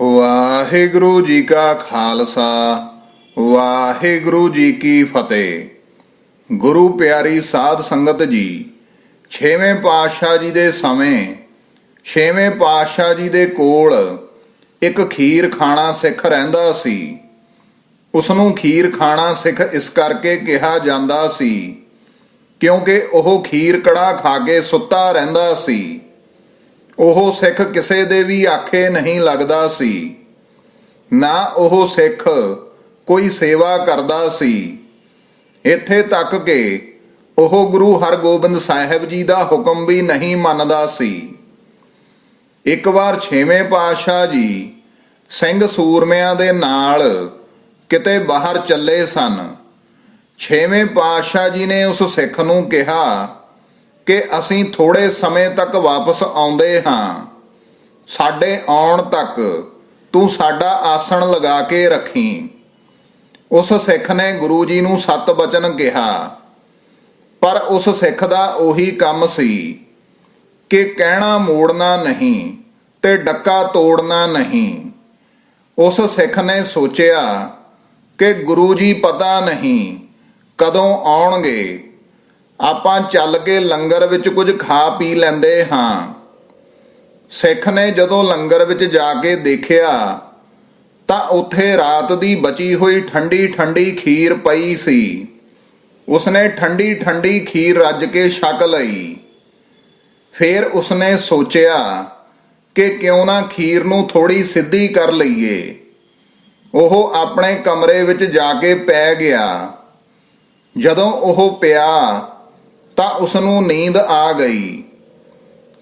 ਵਾਹਿਗੁਰੂ ਜੀ ਕਾ ਖਾਲਸਾ, ਵਾਹਿਗੁਰੂ ਜੀ ਕੀ ਫਤਿਹ। ਗੁਰੂ ਪਿਆਰੀ ਸਾਧ ਸੰਗਤ ਜੀ, ਛੇਵੇਂ ਪਾਤਸ਼ਾਹ ਜੀ ਦੇ ਸਮੇਂ, ਛੇਵੇਂ ਪਾਤਸ਼ਾਹ ਜੀ ਦੇ ਕੋਲ ਇੱਕ ਖੀਰ ਖਾਣਾ ਸਿੱਖ ਰਹਿੰਦਾ ਸੀ। ਉਸ ਨੂੰ ਖੀਰ ਖਾਣਾ ਸਿੱਖ ਇਸ ਕਰਕੇ ਕਿਹਾ ਜਾਂਦਾ ਸੀ ਕਿਉਂਕਿ ਉਹ ਖੀਰ ਕੜਾ ਖਾ ਕੇ ਸੁੱਤਾ ਰਹਿੰਦਾ ਸੀ। ਉਹ ਸਿੱਖ ਕਿਸੇ ਦੇ ਵੀ ਆਖੇ ਨਹੀਂ ਲੱਗਦਾ ਸੀ। ਨਾ ਉਹ ਸਿੱਖ ਕੋਈ ਸੇਵਾ ਕਰਦਾ ਸੀ। ਇੱਥੇ ਤੱਕ ਕਿ ਉਹ ਗੁਰੂ ਹਰਗੋਬਿੰਦ ਸਾਹਿਬ ਜੀ ਦਾ ਹੁਕਮ ਵੀ ਨਹੀਂ ਮੰਨਦਾ ਸੀ। ਇੱਕ ਵਾਰ ਛੇਵੇਂ ਪਾਤਸ਼ਾਹ ਜੀ ਸਿੰਘ ਸੂਰਮਿਆਂ ਦੇ ਨਾਲ ਕਿਤੇ ਬਾਹਰ ਚੱਲੇ ਸਨ। ਛੇਵੇਂ ਪਾਤਸ਼ਾਹ ਜੀ ਨੇ ਉਸ ਸਿੱਖ ਨੂੰ ਕਿਹਾ ਕਿ ਅਸੀਂ ਥੋੜੇ ਸਮੇਂ ਤੱਕ ਵਾਪਸ ਆਉਂਦੇ ਹਾਂ। ਸਾਡੇ ਆਉਣ ਤੱਕ ਤੂੰ ਸਾਡਾ ਆਸਣ ਲਗਾ ਕੇ ਰੱਖੀ। ਉਸ ਸਿੱਖ ਨੇ ਗੁਰੂ ਜੀ ਨੂੰ ਸਤ ਬਚਨ ਕਿਹਾ। ਪਰ ਉਸ ਸਿੱਖ ਦਾ ਉਹੀ ਕੰਮ ਸੀ ਕਿ ਕਹਿਣਾ ਮੋੜਨਾ ਨਹੀਂ ਤੇ ਡੱਕਾ ਤੋੜਨਾ ਨਹੀਂ। ਉਸ ਸਿੱਖ ਨੇ ਸੋਚਿਆ ਕਿ ਗੁਰੂ ਜੀ ਪਤਾ ਨਹੀਂ ਕਦੋਂ ਆਉਣਗੇ। ਆਪਾਂ ਚੱਲ ਕੇ ਲੰਗਰ ਵਿੱਚ ਕੁਝ ਖਾ ਪੀ ਲੈਂਦੇ ਹਾਂ। ਸਿੱਖ ਨੇ ਜਦੋਂ ਲੰਗਰ ਵਿੱਚ ਜਾ ਕੇ ਦੇਖਿਆ, ਤਾਂ ਉੱਥੇ ਰਾਤ ਦੀ ਬਚੀ ਹੋਈ ਠੰਡੀ ਠੰਡੀ ਖੀਰ ਪਈ ਸੀ। ਉਸਨੇ ਠੰਡੀ ਠੰਡੀ ਖੀਰ ਰੱਜ ਕੇ ਛਕ ਲਈ। ਫਿਰ ਉਸਨੇ ਸੋਚਿਆ ਕਿ ਕਿਉਂ ਨਾ ਖੀਰ ਨੂੰ ਥੋੜੀ ਸਿੱਧੀ ਕਰ ਲਈਏ। ਉਹ ਆਪਣੇ ਕਮਰੇ ਵਿੱਚ ਜਾ ਕੇ ਪੈ ਗਿਆ। ਜਦੋਂ ਉਹ ਪਿਆ ਤਾਂ ਉਸ ਨੂੰ ਨੀਂਦ ਆ ਗਈ।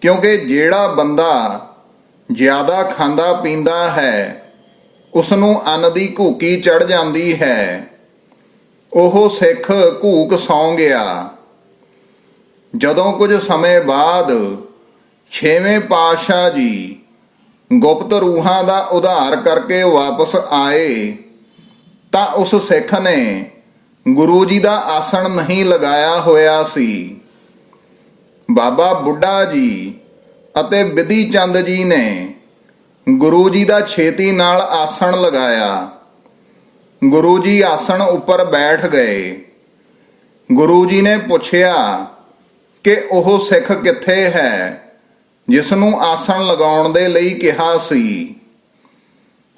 ਕਿਉਂਕਿ ਜਿਹੜਾ ਬੰਦਾ ਜ਼ਿਆਦਾ ਖਾਂਦਾ ਪੀਂਦਾ ਹੈ ਉਸ ਨੂੰ ਅੰਨ ਦੀ ਘੂਕੀ ਚੜ ਜਾਂਦੀ ਹੈ। ਉਹ ਸਿੱਖ ਘੂਕ ਸੌਂ ਗਿਆ। ਜਦੋਂ ਕੁਝ ਸਮੇਂ ਬਾਅਦ ਛੇਵੇਂ ਪਾਤਸ਼ਾਹ ਜੀ ਗੁਪਤ ਰੂਹਾਂ ਦਾ ਉਧਾਰ ਕਰਕੇ ਵਾਪਸ ਆਏ, ਤਾਂ ਉਸ ਸਿੱਖ ਨੇ ਗੁਰੂ ਜੀ ਦਾ ਆਸਣ ਨਹੀਂ ਲਗਾਇਆ ਹੋਇਆ ਸੀ। ਬਾਬਾ ਬੁੱਢਾ ਜੀ ਅਤੇ ਵਿਧੀ ਚੰਦ ਜੀ ਨੇ ਗੁਰੂ ਜੀ ਦਾ ਛੇਤੀ ਨਾਲ ਆਸਣ ਲਗਾਇਆ। ਗੁਰੂ ਜੀ ਆਸਣ ਉੱਪਰ ਬੈਠ ਗਏ। ਗੁਰੂ ਜੀ ਨੇ ਪੁੱਛਿਆ ਕਿ ਉਹ ਸਿੱਖ ਕਿੱਥੇ ਹੈ ਜਿਸ ਨੂੰ ਆਸਣ ਲਗਾਉਣ ਦੇ ਲਈ ਕਿਹਾ ਸੀ।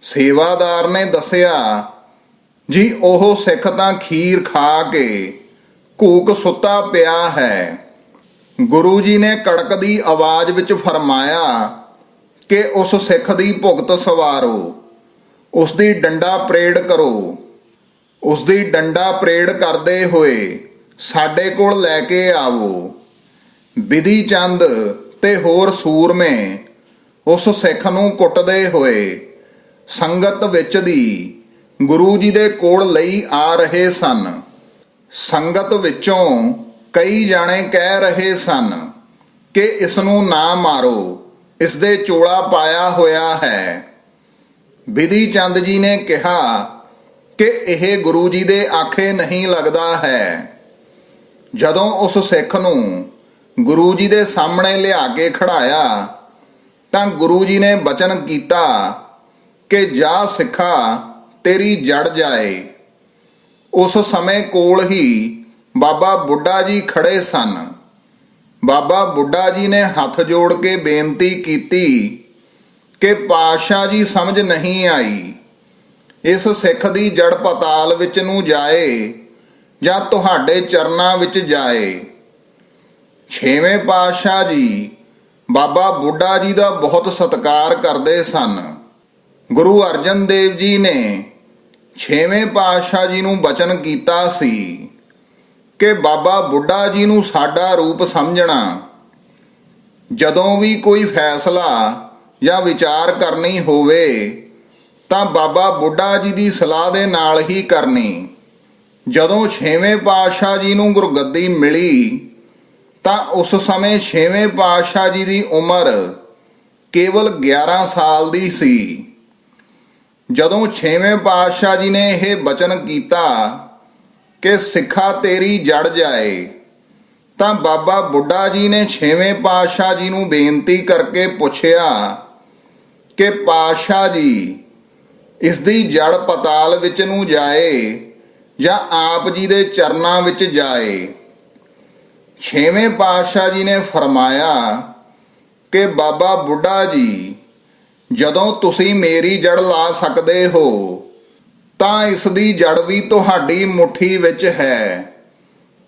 ਸੇਵਾਦਾਰ ਨੇ ਦੱਸਿਆ ਜੀ, ਉਹ ਸਿੱਖ ਤਾਂ ਖੀਰ ਖਾ ਕੇ ਘੂਕ ਸੁੱਤਾ ਪਿਆ ਹੈ। ਗੁਰੂ ਜੀ ਨੇ ਕੜਕ ਦੀ ਆਵਾਜ਼ ਵਿੱਚ ਫਰਮਾਇਆ ਕਿ ਉਸ ਸਿੱਖ ਦੀ ਭੁਗਤ ਸਵਾਰੋ, ਉਸ ਦੀ ਡੰਡਾ ਪ੍ਰੇਡ ਕਰੋ। ਉਸ ਦੀ ਡੰਡਾ ਪ੍ਰੇਡ ਕਰਦੇ ਹੋਏ ਸਾਡੇ ਕੋਲ ਲੈ ਕੇ ਆਵੋ। ਵਿਧੀ ਚੰਦ ਤੇ ਹੋਰ ਸੂਰਮੇ ਉਸ ਸਿੱਖ ਨੂੰ ਕੁੱਟਦੇ ਹੋਏ ਸੰਗਤ ਵਿੱਚ ਦੀ ਗੁਰੂ ਜੀ ਦੇ ਕੋਲ ਲਈ ਆ ਰਹੇ ਸਨ। ਸੰਗਤ ਵਿੱਚੋਂ ਕਈ ਜਾਣੇ ਕਹਿ ਰਹੇ ਸਨ ਕਿ ਇਸ ਨੂੰ ਨਾ ਮਾਰੋ ਇਸ ਦੇ ਚੋਲਾ ਪਾਇਆ ਹੋਇਆ ਹੈ। ਵਿਧੀ ਚੰਦ ਜੀ ਨੇ ਕਿਹਾ ਕਿ ਇਹ ਗੁਰੂ ਜੀ ਦੇ ਆਖੇ ਨਹੀਂ ਲੱਗਦਾ ਹੈ। ਜਦੋਂ ਉਸ ਸਿੱਖ ਨੂੰ ਗੁਰੂ ਜੀ ਦੇ ਸਾਹਮਣੇ ਲਿਆ ਕੇ ਖੜਾਇਆ, ਤਾਂ ਗੁਰੂ ਜੀ ਨੇ ਬਚਨ ਕੀਤਾ ਕਿ ਜਾ ਸਿੱਖਾ ਤੇਰੀ ਜੜ ਜਾਏ। ਉਸ ਸਮੇਂ ਕੋਲ ਹੀ ਬਾਬਾ ਬੁੱਢਾ ਜੀ ਖੜੇ ਸਨ। ਬਾਬਾ ਬੁੱਢਾ ਜੀ ਨੇ ਹੱਥ ਜੋੜ ਕੇ ਬੇਨਤੀ ਕੀਤੀ ਕਿ ਪਾਤਸ਼ਾਹ ਜੀ ਸਮਝ ਨਹੀਂ ਆਈ। ਇਸ ਸਿੱਖ ਦੀ ਜੜ ਪਤਾਲ ਵਿੱਚ ਨੂੰ ਜਾਏ ਜਾਂ ਤੁਹਾਡੇ ਚਰਨਾਂ ਵਿੱਚ ਜਾਏ। ਛੇਵੇਂ ਪਾਤਸ਼ਾਹ ਜੀ ਬਾਬਾ ਬੁੱਢਾ ਜੀ ਦਾ ਬਹੁਤ ਸਤਿਕਾਰ ਕਰਦੇ ਸਨ। ਗੁਰੂ ਅਰਜਨ ਦੇਵ ਜੀ ਨੇ ਛੇਵੇਂ ਪਾਤਸ਼ਾਹ ਜੀ ਨੂੰ ਬਚਨ ਕੀਤਾ ਸੀ ਕਿ ਬਾਬਾ ਬੁੱਢਾ ਜੀ ਨੂੰ ਸਾਡਾ ਰੂਪ ਸਮਝਣਾ। ਜਦੋਂ ਵੀ ਕੋਈ ਫੈਸਲਾ ਜਾਂ ਵਿਚਾਰ ਕਰਨੀ ਹੋਵੇ, ਤਾਂ ਬਾਬਾ ਬੁੱਢਾ ਜੀ ਦੀ ਸਲਾਹ ਦੇ ਨਾਲ ਹੀ ਕਰਨੀ। ਜਦੋਂ ਛੇਵੇਂ ਪਾਤਸ਼ਾਹ ਜੀ ਨੂੰ ਗੁਰਗੱਦੀ ਮਿਲੀ, ਤਾਂ ਉਸ ਸਮੇਂ ਛੇਵੇਂ ਪਾਤਸ਼ਾਹ ਜੀ ਦੀ ਉਮਰ ਕੇਵਲ 11 ਸਾਲ ਦੀ ਸੀ। ਜਦੋਂ ਛੇਵੇਂ ਪਾਤਸ਼ਾਹ ਜੀ ਨੇ ਇਹ ਬਚਨ ਕੀਤਾ ਕਿ ਸਿੱਖਾ ਤੇਰੀ ਜੜ ਜਾਏ, ਤਾਂ ਬਾਬਾ ਬੁੱਢਾ ਜੀ ਨੇ ਛੇਵੇਂ ਪਾਤਸ਼ਾਹ ਜੀ ਨੂੰ ਬੇਨਤੀ ਕਰਕੇ ਪੁੱਛਿਆ ਕਿ ਪਾਤਸ਼ਾਹ ਜੀ, ਇਸ ਦੀ ਜੜ ਪਤਾਲ ਵਿੱਚ ਨੂੰ ਜਾਏ ਜਾਂ ਆਪ ਜੀ ਦੇ ਚਰਨਾਂ ਵਿੱਚ ਜਾਏ? ਛੇਵੇਂ ਪਾਤਸ਼ਾਹ ਜੀ ਨੇ ਫਰਮਾਇਆ ਕਿ ਬਾਬਾ ਬੁੱਢਾ ਜੀ ਜਦੋਂ ਤੁਸੀਂ ਮੇਰੀ ਜੜ ਲਾ ਸਕਦੇ ਹੋ, ਤਾਂ ਇਸ ਦੀ ਜੜ ਵੀ ਤੁਹਾਡੀ ਮੁਠੀ ਵਿੱਚ ਹੈ।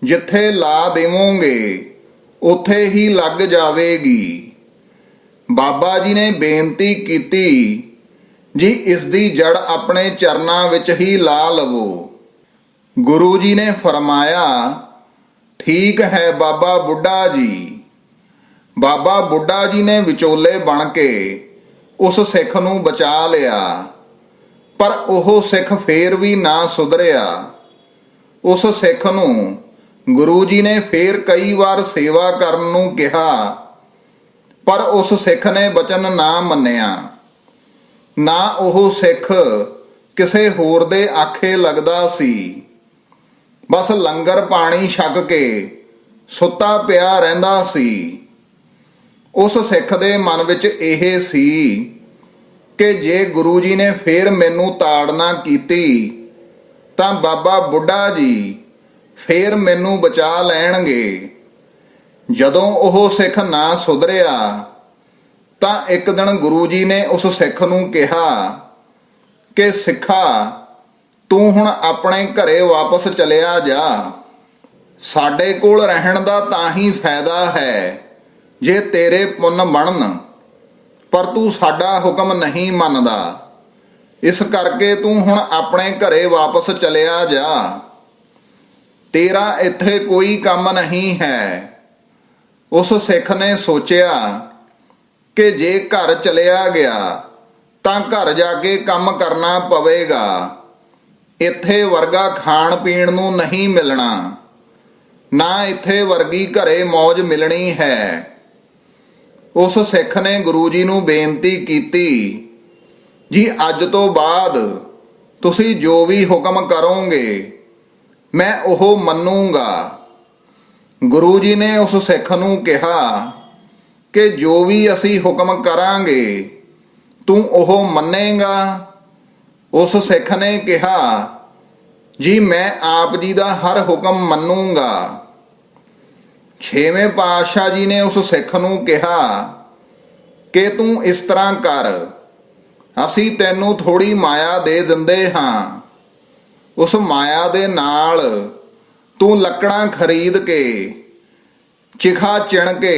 ਜਿੱਥੇ ਲਾ ਦੇਵੋਗੇ, ਉੱਥੇ ਹੀ ਲੱਗ ਜਾਵੇਗੀ। ਬਾਬਾ ਜੀ ਨੇ ਬੇਨਤੀ ਕੀਤੀ, ਜੀ ਇਸ ਦੀ ਜੜ ਆਪਣੇ ਚਰਨਾਂ ਵਿੱਚ ਹੀ ਲਾ ਲਵੋ। ਗੁਰੂ ਜੀ ਨੇ ਫਰਮਾਇਆ, ਠੀਕ ਹੈ ਬਾਬਾ ਬੁੱਢਾ ਜੀ। ਬਾਬਾ ਬੁੱਢਾ ਜੀ ਨੇ ਵਿਚੋਲੇ ਬਣ ਕੇ ਉਸ ਸਿੱਖ ਨੂੰ ਬਚਾ ਲਿਆ। ਪਰ ਉਹ ਸਿੱਖ ਫੇਰ ਵੀ ਨਾ ਸੁਧਰਿਆ। ਉਸ ਸਿੱਖ ਨੂੰ ਗੁਰੂ ਜੀ ਨੇ ਫੇਰ ਕਈ ਵਾਰ ਸੇਵਾ ਕਰਨ ਨੂੰ ਕਿਹਾ, ਪਰ ਉਸ ਸਿੱਖ ਨੇ ਬਚਨ ਨਾ ਮੰਨਿਆ। ਨਾ ਉਹ ਸਿੱਖ ਕਿਸੇ ਹੋਰ ਦੇ ਆਖੇ ਲੱਗਦਾ ਸੀ। ਬਸ ਲੰਗਰ ਪਾਣੀ ਛਕ ਕੇ ਸੁੱਤਾ ਪਿਆ ਰਹਿੰਦਾ ਸੀ। ਉਸ ਸਿੱਖ ਦੇ ਮਨ ਵਿੱਚ ਇਹ ਸੀ ਕਿ ਜੇ ਗੁਰੂ ਜੀ ਨੇ ਫੇਰ ਮੈਨੂੰ ਤਾੜਨਾ ਕੀਤੀ, ਤਾਂ ਬਾਬਾ ਬੁੱਢਾ ਜੀ ਫੇਰ ਮੈਨੂੰ ਬਚਾ ਲੈਣਗੇ। ਜਦੋਂ ਉਹ ਸਿੱਖ ਨਾ ਸੁਧਰਿਆ, ਤਾਂ ਇੱਕ ਦਿਨ ਗੁਰੂ ਜੀ ਨੇ ਉਸ ਸਿੱਖ ਨੂੰ ਕਿਹਾ ਕਿ, ਸਿੱਖਾ, ਤੂੰ ਹੁਣ ਆਪਣੇ ਘਰੇ ਵਾਪਸ ਚਲਿਆ ਜਾ। ਸਾਡੇ ਕੋਲ ਰਹਿਣ ਦਾ ਤਾਂ ਹੀ ਫਾਇਦਾ ਹੈ। ਜੇ ਤੇਰੇ ਪੁੰਨ ਬਣਨ, ਪਰ ਤੂੰ ਸਾਡਾ ਹੁਕਮ ਨਹੀਂ ਮੰਨਦਾ। ਇਸ ਕਰਕੇ ਤੂੰ ਹੁਣ ਆਪਣੇ ਘਰੇ ਵਾਪਸ ਚਲਿਆ ਜਾ। ਤੇਰਾ ਇੱਥੇ ਕੋਈ ਕੰਮ ਨਹੀਂ ਹੈ। ਉਸ ਸਿੱਖ ਨੇ ਸੋਚਿਆ ਕਿ ਜੇ ਘਰ ਚਲਿਆ ਗਿਆ, ਤਾਂ ਘਰ ਜਾ ਕੇ ਕੰਮ ਕਰਨਾ ਪਵੇਗਾ। ਇੱਥੇ ਵਰਗਾ ਖਾਣ ਪੀਣ ਨੂੰ ਨਹੀਂ ਮਿਲਣਾ। ਨਾ ਇੱਥੇ ਵਰਗੀ ਘਰੇ ਮौज ਮਿਲਣੀ ਹੈ। ਉਸ ਸਿੱਖ ਨੇ ਗੁਰੂ ਜੀ ਨੂੰ ਬੇਨਤੀ ਕੀਤੀ, ਜੀ, ਅੱਜ ਤੋਂ ਬਾਅਦ ਤੁਸੀਂ ਜੋ ਵੀ ਹੁਕਮ ਕਰੋਗੇ, ਮੈਂ ਉਹ ਮੰਨੂਗਾ। ਗੁਰੂ ਜੀ ਨੇ ਉਸ ਸਿੱਖ ਨੂੰ ਕਿਹਾ ਕਿ ਜੋ ਵੀ ਅਸੀਂ ਹੁਕਮ ਕਰਾਂਗੇ, ਤੂੰ ਉਹ ਮੰਨੇਗਾ। ਉਸ ਸਿੱਖ ਨੇ ਕਿਹਾ, ਜੀ, ਮੈਂ ਆਪ ਜੀ ਦਾ ਹਰ ਹੁਕਮ ਮੰਨੂਗਾ। ਛੇਵੇਂ ਪਾਤਸ਼ਾਹ ਜੀ ਨੇ ਉਸ ਸਿੱਖ ਨੂੰ ਕਿਹਾ ਕਿ ਤੂੰ ਇਸ ਤਰ੍ਹਾਂ ਕਰ। ਅਸੀਂ ਤੈਨੂੰ ਥੋੜੀ ਮਾਇਆ ਦੇ ਦਿੰਦੇ ਹਾਂ। ਉਸ ਮਾਇਆ ਦੇ ਨਾਲ ਤੂੰ ਲੱਕੜਾਂ ਖਰੀਦ ਕੇ, ਚਿਖਾ ਚਿਣ ਕੇ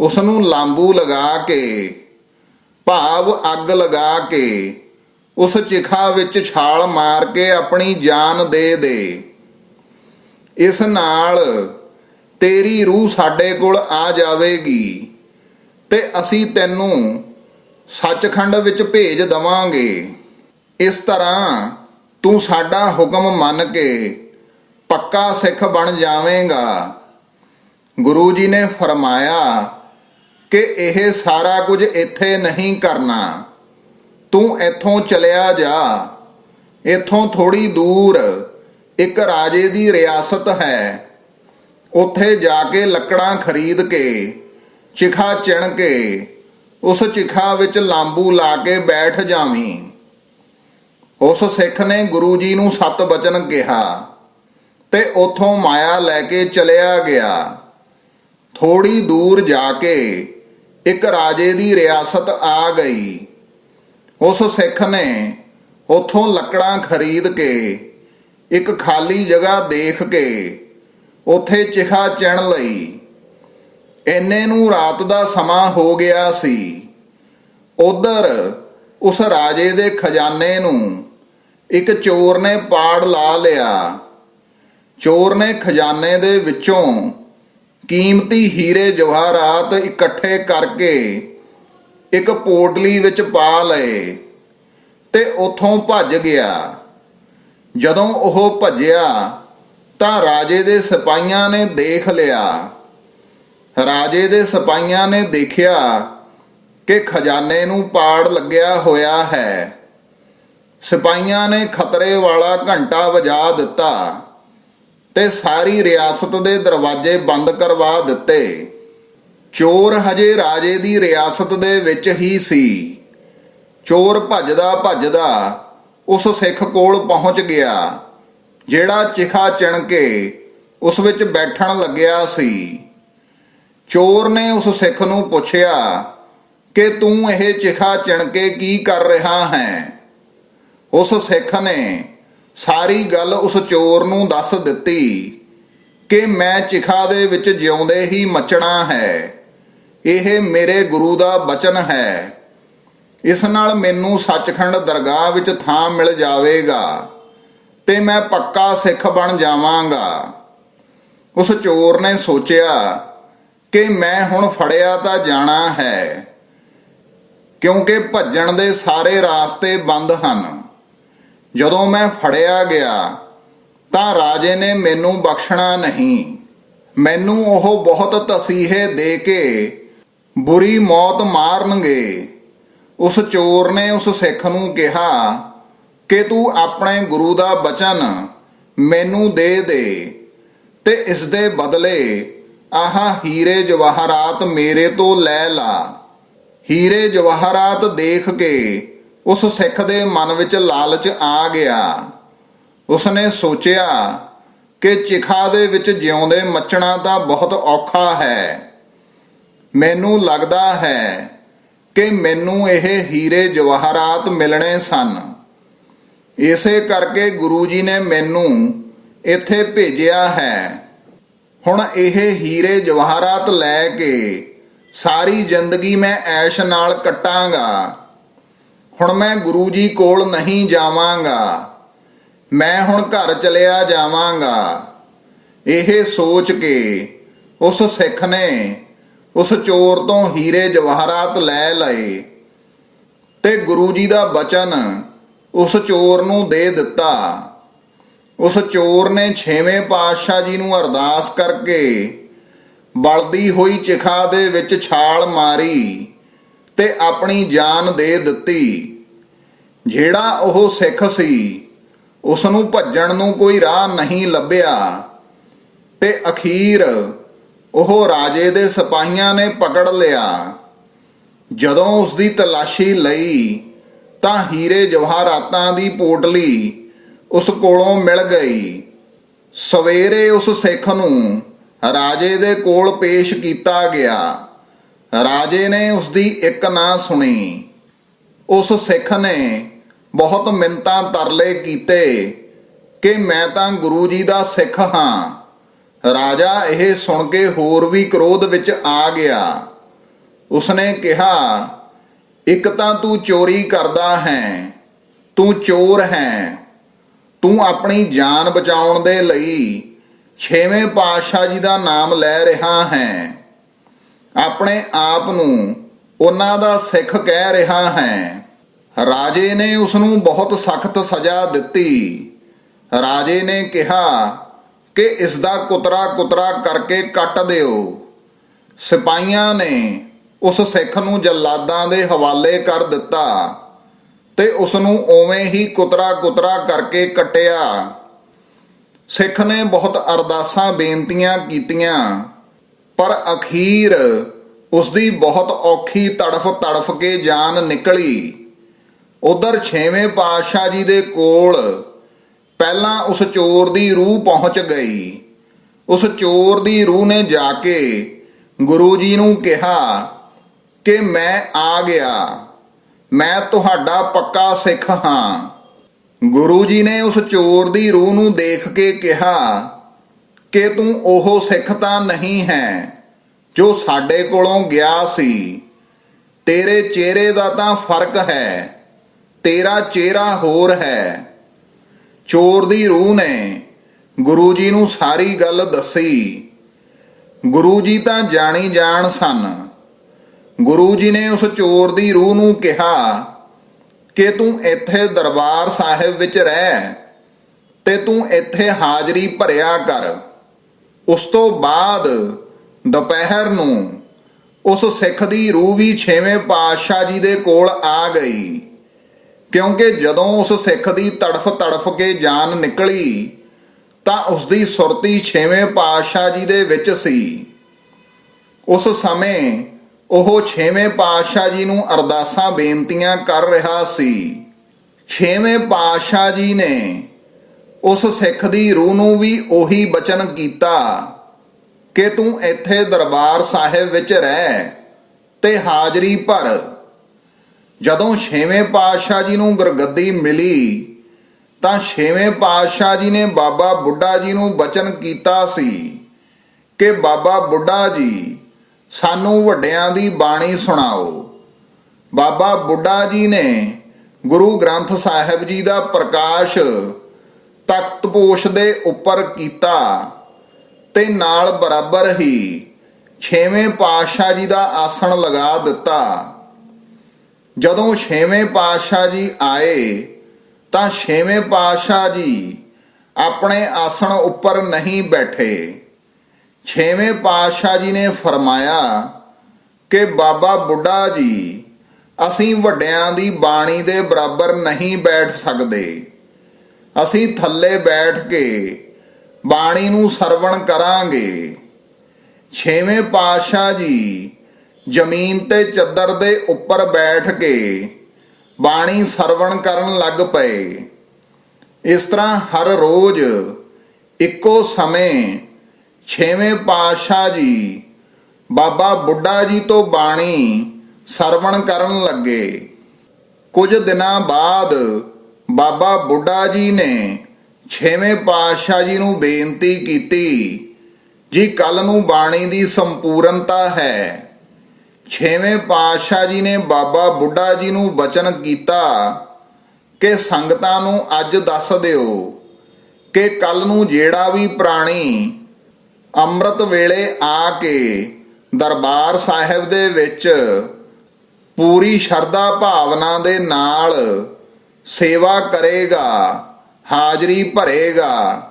ਉਸ ਨੂੰ ਲਾਂਬੂ ਲਗਾ ਕੇ, ਭਾਵ ਅੱਗ ਲਗਾ ਕੇ, ਉਸ ਚਿਖਾ ਵਿੱਚ ਛਾਲ ਮਾਰ ਕੇ ਆਪਣੀ ਜਾਨ ਦੇ ਦੇ। ਇਸ ਨਾਲ ਤੇਰੀ ਰੂਹ ਸਾਡੇ ਕੋਲ ਆ ਜਾਵੇਗੀ ਤੇ ਅਸੀਂ ਤੈਨੂੰ ਸੱਚਖੰਡ ਵਿੱਚ ਭੇਜ ਦਵਾਂਗੇ। ਇਸ ਤਰ੍ਹਾਂ ਤੂੰ ਸਾਡਾ ਹੁਕਮ ਮੰਨ ਕੇ ਪੱਕਾ ਸਿੱਖ ਬਣ ਜਾਵੇਂਗਾ। ਗੁਰੂ ਜੀ ਨੇ ਫਰਮਾਇਆ ਕਿ ਇਹ ਸਾਰਾ ਕੁਝ ਇੱਥੇ ਨਹੀਂ ਕਰਨਾ। ਤੂੰ ਇੱਥੋਂ ਚਲਿਆ ਜਾ। ਇੱਥੋਂ ਥੋੜੀ ਦੂਰ ਇੱਕ ਰਾਜੇ ਦੀ ਰਿਆਸਤ ਹੈ। ਉੱਥੇ ਜਾ ਕੇ ਲੱਕੜਾਂ ਖਰੀਦ ਕੇ, ਚਿਖਾ ਚਿਣ ਕੇ, ਉਸ ਚਿਖਾ ਵਿੱਚ ਲਾਂਬੂ ਲਾ ਕੇ ਬੈਠ ਜਾਵੀਂ। ਉਸ ਸਿੱਖ ਨੇ ਗੁਰੂ ਜੀ ਨੂੰ ਸਤ ਬਚਨ ਕਿਹਾ, ਤੇ ਉਥੋਂ ਮਾਇਆ ਲੈ ਕੇ ਚਲਿਆ ਗਿਆ। ਥੋੜੀ ਦੂਰ ਜਾ ਕੇ ਇੱਕ ਰਾਜੇ ਦੀ ਰਿਆਸਤ ਆ ਗਈ। ਉਸ ਸਿੱਖ ਨੇ ਉਥੋਂ ਲੱਕੜਾਂ ਖਰੀਦ ਕੇ, ਇੱਕ ਖਾਲੀ ਜਗ੍ਹਾ ਦੇਖ ਕੇ ਉਥੇ ਚਿਖਾ ਚਿਣ ਲਈ। ਐਨੇ ਨੂੰ ਰਾਤ ਦਾ ਸਮਾਂ ਹੋ ਗਿਆ ਸੀ। ਉਧਰ ਉਸ ਰਾਜੇ ਦੇ ਖਜ਼ਾਨੇ ਨੂੰ ਇੱਕ ਚੋਰ ਨੇ ਪਾੜ ਲਾ ਲਿਆ। ਚੋਰ ਨੇ ਖਜ਼ਾਨੇ ਦੇ ਵਿੱਚੋਂ ਕੀਮਤੀ ਹੀਰੇ ਜਵਾਹਰਾਤ ਇਕੱਠੇ ਕਰਕੇ ਇੱਕ ਪੋਟਲੀ ਵਿੱਚ ਪਾ ਲਏ ਤੇ ਉਥੋਂ ਭੱਜ ਗਿਆ। ਜਦੋਂ ਉਹ ਭੱਜਿਆ ਤਾਂ ਰਾਜੇ ਦੇ ਸਿਪਾਹੀਆਂ ਨੇ ਦੇਖ ਲਿਆ। ਰਾਜੇ ਦੇ ਸਿਪਾਹੀਆਂ ਨੇ ਦੇਖਿਆ ਕਿ ਖਜ਼ਾਨੇ ਨੂੰ ਪਾੜ ਲੱਗਿਆ ਹੋਇਆ ਹੈ। ਸਿਪਾਹੀਆਂ ਨੇ ਖਤਰੇ ਵਾਲਾ ਘੰਟਾ ਵਜਾ ਦਿੱਤਾ ਤੇ ਸਾਰੀ ਰਿਆਸਤ ਦੇ ਦਰਵਾਜ਼ੇ ਬੰਦ ਕਰਵਾ ਦਿੱਤੇ। ਚੋਰ ਹਜੇ ਰਾਜੇ ਦੀ ਰਿਆਸਤ ਦੇ ਵਿੱਚ ਹੀ ਸੀ। ਚੋਰ ਭੱਜਦਾ ਭੱਜਦਾ ਉਸ ਸਿੱਖ ਕੋਲ ਪਹੁੰਚ ਗਿਆ। ਜਿਹੜਾ ਚਿਖਾ ਚਿਣ ਕੇ ਉਸ ਵਿੱਚ ਬੈਠਣ ਲੱਗਿਆ ਸੀ। ਚੋਰ ਨੇ ਉਸ ਸਿੱਖ ਨੂੰ ਪੁੱਛਿਆ ਕਿ ਤੂੰ ਇਹ ਚਿਖਾ ਚਿਣ ਕੇ ਕੀ ਕਰ ਰਿਹਾ ਹੈ? ਉਸ ਸਿੱਖ ਨੇ ਸਾਰੀ ਗੱਲ ਉਸ ਚੋਰ ਨੂੰ ਦੱਸ ਦਿੱਤੀ ਕਿ ਮੈਂ ਚਿਖਾ ਦੇ ਵਿੱਚ ਜਿਉਂਦੇ ਹੀ ਮੱਚਣਾ ਹੈ। ਇਹ ਮੇਰੇ ਗੁਰੂ ਦਾ ਬਚਨ ਹੈ। ਇਸ ਨਾਲ ਮੈਨੂੰ ਸੱਚਖੰਡ ਦਰਗਾਹ ਵਿੱਚ ਥਾਂ ਮਿਲ ਜਾਵੇਗਾ। ਤੇ ਮੈਂ ਪੱਕਾ ਸਿੱਖ ਬਣ ਜਾਵਾਂਗਾ। ਉਸ ਚੋਰ ਨੇ ਸੋਚਿਆ ਕਿ ਮੈਂ ਹੁਣ ਫੜਿਆ ਤਾਂ ਜਾਣਾ ਹੈ, ਕਿਉਂਕਿ ਭੱਜਣ ਦੇ ਸਾਰੇ ਰਾਸਤੇ ਬੰਦ ਹਨ। ਜਦੋਂ ਮੈਂ ਫੜਿਆ ਗਿਆ, ਤਾਂ ਰਾਜੇ ਨੇ ਮੈਨੂੰ ਬਖਸ਼ਣਾ ਨਹੀਂ। ਮੈਨੂੰ ਉਹ ਬਹੁਤ ਤਸੀਹੇ ਦੇ ਕੇ ਬੁਰੀ ਮੌਤ ਮਾਰਨਗੇ। ਉਸ ਚੋਰ ਨੇ ਉਸ ਸਿੱਖ ਨੂੰ ਕਿਹਾ ਕਿ ਤੂੰ ਆਪਣੇ ਗੁਰੂ ਦਾ ਬਚਨ ਮੈਨੂੰ ਦੇ ਦੇ ਤੇ ਇਸ ਦੇ ਬਦਲੇ ਆਹ ਹੀਰੇ ਜਵਾਹਰਾਤ ਮੇਰੇ ਤੋਂ ਲੈ ਲਾ। ਹੀਰੇ ਜਵਾਹਰਾਤ ਦੇਖ ਕੇ ਉਸ ਸਿੱਖ ਦੇ ਮਨ ਵਿੱਚ ਲਾਲਚ ਆ ਗਿਆ। ਉਸਨੇ ਸੋਚਿਆ ਕਿ ਚਿਖਾ ਦੇ ਵਿੱਚ ਜਿਉਂਦੇ ਮੱਚਣਾ ਤਾਂ ਬਹੁਤ ਔਖਾ ਹੈ। ਮੈਨੂੰ ਲੱਗਦਾ ਹੈ ਕਿ ਮੈਨੂੰ ਇਹ ਹੀਰੇ ਜਵਾਹਰਾਤ ਮਿਲਣੇ ਸਨ। ਇਸੇ ਕਰਕੇ ਗੁਰੂ ਜੀ ਨੇ ਮੈਨੂੰ ਇੱਥੇ ਭੇਜਿਆ ਹੈ। ਹੁਣ ਇਹ ਹੀਰੇ ਜਵਾਹਰਾਤ ਲੈ ਕੇ ਸਾਰੀ ਜ਼ਿੰਦਗੀ ਮੈਂ ਐਸ਼ ਨਾਲ ਕੱਟਾਂਗਾ। ਹੁਣ ਮੈਂ ਗੁਰੂ ਜੀ ਕੋਲ ਨਹੀਂ ਜਾਵਾਂਗਾ। ਮੈਂ ਹੁਣ ਘਰ ਚਲਿਆ ਜਾਵਾਂਗਾ। ਇਹ ਸੋਚ ਕੇ ਉਸ ਸਿੱਖ ਨੇ ਉਸ ਚੋਰ ਤੋਂ ਹੀਰੇ ਜਵਾਹਰਾਤ ਲੈ ਲਏ। ਤੇ ਗੁਰੂ ਜੀ ਦਾ ਬਚਨ ਉਸ ਚੋਰ ਨੂੰ ਦੇ ਦਿੱਤਾ। ਉਸ ਚੋਰ ਨੇ ਛੇਵੇਂ ਪਾਤਸ਼ਾਹ ਜੀ ਨੂੰ ਅਰਦਾਸ ਕਰਕੇ ਬਲਦੀ ਹੋਈ ਚਿਖਾ ਦੇ ਵਿੱਚ ਛਾਲ ਮਾਰੀ ਤੇ ਆਪਣੀ ਜਾਨ ਦੇ ਦਿੱਤੀ। ਜਿਹੜਾ ਉਹ ਸਿੱਖ ਸੀ, ਉਸ ਨੂੰ ਭੱਜਣ ਨੂੰ ਕੋਈ ਰਾਹ ਨਹੀਂ ਲੱਭਿਆ ਤੇ ਅਖੀਰ ਉਹ ਰਾਜੇ ਦੇ ਸਿਪਾਹੀਆਂ ਨੇ ਪਕੜ ਲਿਆ। ਜਦੋਂ ਉਸ ਦੀ ਤਲਾਸ਼ੀ ਲਈ ਤਾਂ ਹੀਰੇ ਜਵਾਹਰਾਤਾਂ ਦੀ ਪੋਟਲੀ ਉਸ ਕੋਲੋਂ ਮਿਲ ਗਈ। ਸਵੇਰੇ ਉਸ ਸਿੱਖ ਨੂੰ ਰਾਜੇ ਦੇ ਕੋਲ ਪੇਸ਼ ਕੀਤਾ ਗਿਆ। ਰਾਜੇ ਨੇ ਉਸ ਦੀ ਇੱਕ ਨਾ ਸੁਣੀ। ਉਸ ਸਿੱਖ ਨੇ ਬਹੁਤ ਮਿੰਤਾਂ ਤਰਲੇ ਕੀਤੇ ਕਿ ਮੈਂ ਤਾਂ ਗੁਰੂ ਜੀ ਦਾ ਸਿੱਖ ਹਾਂ। ਰਾਜਾ ਇਹ ਸੁਣ ਕੇ ਹੋਰ ਵੀ ਕ੍ਰੋਧ ਵਿੱਚ ਆ ਗਿਆ। ਉਸਨੇ ਕਿਹਾ ਇੱਕ ਤਾਂ ਤੂੰ ਚੋਰੀ ਕਰਦਾ ਹੈ, ਤੂੰ ਚੋਰ ਹੈ, ਤੂੰ ਆਪਣੀ ਜਾਨ ਬਚਾਉਣ ਦੇ ਲਈ ਛੇਵੇਂ ਪਾਤਸ਼ਾਹ ਜੀ ਦਾ ਨਾਮ ਲੈ ਰਿਹਾ ਹੈ। ਆਪਣੇ ਆਪ ਨੂੰ ਉਹਨਾਂ ਦਾ ਸਿੱਖ ਕਹਿ ਰਿਹਾ ਹੈ। ਰਾਜੇ ਨੇ ਉਸ ਨੂੰ ਬਹੁਤ ਸਖਤ ਸਜ਼ਾ ਦਿੱਤੀ। ਰਾਜੇ ਨੇ ਕਿਹਾ ਕਿ ਇਸ ਦਾ ਕੁਤਰਾ ਕੁਤਰਾ ਕਰਕੇ ਕੱਟ ਦਿਓ। ਸਿਪਾਹੀਆਂ ਨੇ ਉਸ ਸਿੱਖ ਨੂੰ ਜੱਲਾਦਾਂ ਦੇ ਹਵਾਲੇ ਕਰ ਦਿੱਤਾ ਤੇ ਉਸ ਨੂੰ ਓਵੇਂ ਹੀ ਕੁਤਰਾ ਕੁਤਰਾ ਕਰਕੇ ਕਟਿਆ। ਸਿੱਖ ਨੇ ਬਹੁਤ ਅਰਦਾਸਾਂ ਬੇਨਤੀਆਂ ਕੀਤੀਆਂ, ਪਰ ਅਖੀਰ ਉਸ ਦੀ ਬਹੁਤ ਔਖੀ ਤੜਫ ਤੜਫ ਕੇ ਜਾਨ ਨਿਕਲੀ। ਉਧਰ ਛੇਵੇਂ ਪਾਤਸ਼ਾਹ ਜੀ ਦੇ ਕੋਲ ਪਹਿਲਾਂ ਉਸ ਚੋਰ ਦੀ ਰੂਹ ਪਹੁੰਚ ਗਈ। ਉਸ ਚੋਰ ਦੀ ਰੂਹ ਨੇ ਜਾ ਕੇ ਗੁਰੂ ਜੀ ਨੂੰ ਕਿਹਾ ਕਿ ਮੈਂ ਆ ਗਿਆ। ਮੈਂ ਤੁਹਾਡਾ ਪੱਕਾ ਸਿੱਖ ਹਾਂ। ਗੁਰੂ ਜੀ ਨੇ ਉਸ ਚੋਰ ਦੀ ਰੂਹ ਨੂੰ ਦੇਖ ਕੇ ਕਿਹਾ, ਕਿ ਤੂੰ ਉਹ ਸਿੱਖ ਤਾਂ ਨਹੀਂ ਹੈ ਜੋ ਸਾਡੇ ਕੋਲੋਂ ਗਿਆ ਸੀ। ਤੇਰੇ ਚਿਹਰੇ ਦਾ ਤਾਂ ਫ਼ਰਕ ਹੈ, ਤੇਰਾ ਚਿਹਰਾ ਹੋਰ ਹੈ। ਚੋਰ ਦੀ ਰੂਹ ਨੇ ਗੁਰੂ ਜੀ ਨੂੰ ਸਾਰੀ ਗੱਲ ਦੱਸੀ। ਗੁਰੂ ਜੀ ਤਾਂ ਜਾਣੀ ਜਾਣ ਸਨ। ਗੁਰੂ ਜੀ ਨੇ ਉਸ ਚੋਰ ਦੀ ਰੂਹ ਨੂੰ ਕਿਹਾ ਕਿ ਤੂੰ ਇੱਥੇ ਦਰਬਾਰ ਸਾਹਿਬ ਵਿੱਚ ਰਹਿ ਤੇ ਤੂੰ ਇੱਥੇ ਹਾਜ਼ਰੀ ਭਰਿਆ ਕਰ। ਉਸ ਤੋਂ ਬਾਅਦ ਦੁਪਹਿਰ ਨੂੰ ਉਸ ਸਿੱਖ ਦੀ ਰੂਹ ਵੀ ਛੇਵੇਂ ਪਾਤਸ਼ਾਹ ਜੀ ਦੇ ਕੋਲ ਆ ਗਈ, ਕਿਉਂਕਿ ਜਦੋਂ ਉਸ ਸਿੱਖ ਦੀ ਤੜਫ ਤੜਫ ਕੇ ਜਾਨ ਨਿਕਲੀ ਤਾਂ ਉਸ ਦੀ ਸੁਰਤੀ ਛੇਵੇਂ ਪਾਤਸ਼ਾਹ ਜੀ ਦੇ ਵਿੱਚ ਸੀ। ਉਸ ਸਮੇਂ ਉਹ ਛੇਵੇਂ ਪਾਤਸ਼ਾਹ ਜੀ ਨੂੰ ਅਰਦਾਸਾਂ ਬੇਨਤੀਆਂ ਕਰ ਰਿਹਾ ਸੀ। ਛੇਵੇਂ ਪਾਤਸ਼ਾਹ ਜੀ ਨੇ ਉਸ ਸਿੱਖ ਦੀ ਰੂਹ ਨੂੰ ਵੀ ਉਹੀ ਬਚਨ ਕੀਤਾ ਕਿ ਤੂੰ ਇੱਥੇ ਦਰਬਾਰ ਸਾਹਿਬ ਵਿੱਚ ਰਹਿ ਤੇ ਹਾਜ਼ਰੀ ਭਰ। ਜਦੋਂ ਛੇਵੇਂ ਪਾਤਸ਼ਾਹ ਜੀ ਨੂੰ ਗੁਰਗੱਦੀ ਮਿਲੀ, ਤਾਂ ਛੇਵੇਂ ਪਾਤਸ਼ਾਹ ਜੀ ਨੇ ਬਾਬਾ ਬੁੱਢਾ ਜੀ ਨੂੰ ਬਚਨ ਕੀਤਾ ਸੀ ਕਿ ਬਾਬਾ ਬੁੱਢਾ ਜੀ ਸਾਨੂੰ ਵੱਡਿਆਂ ਦੀ ਬਾਣੀ ਸੁਣਾਓ। ਬਾਬਾ ਬੁੱਢਾ ਜੀ ਨੇ ਗੁਰੂ ਗ੍ਰੰਥ ਸਾਹਿਬ ਜੀ ਦਾ ਪ੍ਰਕਾਸ਼ ਤਖਤਪੋਸ਼ ਦੇ ਉੱਪਰ ਕੀਤਾ ਤੇ ਨਾਲ ਬਰਾਬਰ ਹੀ ਛੇਵੇਂ ਪਾਤਸ਼ਾਹ ਜੀ ਦਾ ਆਸਣ ਲਗਾ ਦਿੱਤਾ। ਜਦੋਂ ਛੇਵੇਂ ਪਾਤਸ਼ਾਹ ਜੀ ਆਏ, ਤਾਂ ਛੇਵੇਂ ਪਾਤਸ਼ਾਹ ਜੀ ਆਪਣੇ ਆਸਣ ਉੱਪਰ ਨਹੀਂ ਬੈਠੇ। ਛੇਵੇਂ ਪਾਤਸ਼ਾਹ ਜੀ ਨੇ ਫਰਮਾਇਆ ਕਿ ਬਾਬਾ ਬੁੱਢਾ ਜੀ, ਅਸੀਂ ਵੱਡਿਆਂ ਦੀ ਬਾਣੀ ਦੇ ਬਰਾਬਰ ਨਹੀਂ ਬੈਠ ਸਕਦੇ। ਅਸੀਂ ਥੱਲੇ ਬੈਠ ਕੇ ਬਾਣੀ ਨੂੰ ਸਰਵਣ ਕਰਾਂਗੇ। ਛੇਵੇਂ ਪਾਤਸ਼ਾਹ ਜੀ ਜ਼ਮੀਨ ਤੇ ਚੱਦਰ ਦੇ ਉੱਪਰ ਬੈਠ ਕੇ ਬਾਣੀ ਸਰਵਣ ਕਰਨ ਲੱਗ ਪਏ। ਇਸ ਤਰ੍ਹਾਂ ਹਰ ਰੋਜ਼ ਇੱਕੋ ਸਮੇਂ ਛੇਵੇਂ ਪਾਤਸ਼ਾਹ ਜੀ, ਬਾਬਾ ਬੁੱਢਾ ਜੀ ਤੋਂ ਬਾਣੀ ਸਰਵਣ ਕਰਨ ਲੱਗੇ। ਕੁਝ ਦਿਨਾਂ ਬਾਅਦ ਬਾਬਾ ਬੁੱਢਾ ਜੀ ਨੇ ਛੇਵੇਂ ਪਾਤਸ਼ਾਹ ਜੀ ਨੂੰ ਬੇਨਤੀ ਕੀਤੀ, ਜੀ ਕੱਲ ਨੂੰ ਬਾਣੀ ਦੀ ਸੰਪੂਰਨਤਾ ਹੈ। ਛੇਵੇਂ ਪਾਤਸ਼ਾਹ ਜੀ ਨੇ ਬਾਬਾ ਬੁੱਢਾ ਜੀ ਨੂੰ ਬਚਨ ਕੀਤਾ ਕਿ ਸੰਗਤਾਂ ਨੂੰ ਅੱਜ ਦੱਸ ਦਿਓ ਕਿ ਕੱਲ ਨੂੰ ਜਿਹੜਾ ਵੀ ਪ੍ਰਾਣੀ ਅੰਮ੍ਰਿਤ ਵੇਲੇ ਆ ਕੇ ਦਰਬਾਰ ਸਾਹਿਬ ਦੇ ਵਿੱਚ ਪੂਰੀ ਸ਼ਰਧਾ ਭਾਵਨਾ ਦੇ ਨਾਲ ਸੇਵਾ ਕਰੇਗਾ, ਹਾਜ਼ਰੀ ਭਰੇਗਾ